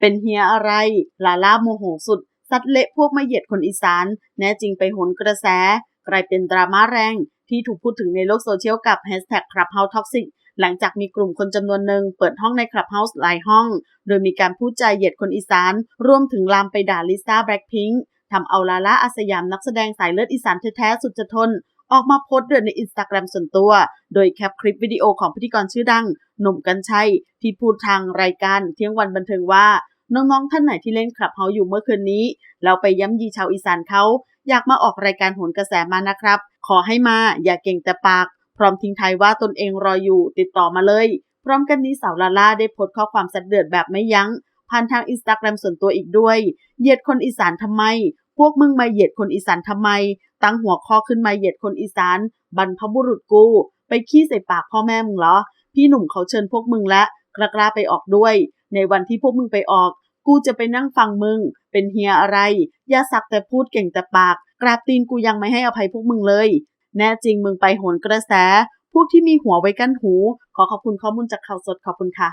เป็นเฮียอะไร ลาล่าโมโหสุดซัดเละพวกมาเหยียดคนอีสาน แน่จริงไปโหนกระแส กลายเป็นดราม่าแรง ที่ถูกพูดถึงในโลกโซเชียลกับ Hashtag Clubhouse Toxic หลังจากมีกลุ่มคนจำนวนหนึ่งเปิดห้องใน Clubhouse หลายห้อง โดยมีการพูดจาเหยียดคนอีสาน รวมถึงลามไปด่าลิซ่าแบล็คพิงค์ทำเอาลาล่าอาสยามนักแสดงสายเลือดอีสานแท้ๆสุดจะทน ออกมาโพสต์เดือดในอินสตาแกรมส่วนตัว โดยแคปคลิปวิดีโอของพิธีกรชื่อดังหนุ่มกัญชัย ที่พูดทางรายการเที่ยงวันบันเทิงว่า น้องๆท่านไหนที่เล่นคลับเฮาอยู่เมื่อคืนนี้แล้วไปย้ำยีชาวอีสานเขาอยากมาออกรายการโหนกระแสมานะครับ ขอให้มาอย่าเก่งแต่ปาก พร้อมทิ้งท้ายว่าตนเองรออยู่ติดต่อมาเลย พร้อมกันนี้สาวลาล่าได้โพสต์ข้อความสัดเดือดแบบไม่ยัง้งผ่านทางอินสตาแกรมส่วนตัวอีกด้วย เหยียดคนอีสานทำไม พวกมึงมาเหยียดคนอีสานทำไม ตั้งหัวข้อขึ้นมาเหยียดคนอีสาน บรรพบุรุษกู ไปขี้ใส่ปากพ่อแม่มึงเหรอ พี่หนุ่มเขาเชิญพวกมึงและกล้ากล้าไปออกด้วย ในวันที่พวกมึงไปออก กูจะไปนั่งฟังมึง เป็นเฮียอะไร อย่าสักแต่พูดเก่งแต่ปาก กราบตีนกูยังไม่ให้อภัยพวกมึงเลย แน่จริงมึงไปโหนกระแส พวกที่มีหัวไว้กั้นหู ขอขอบคุณข้อมูลจากข่าวสดขอบคุณค่ะ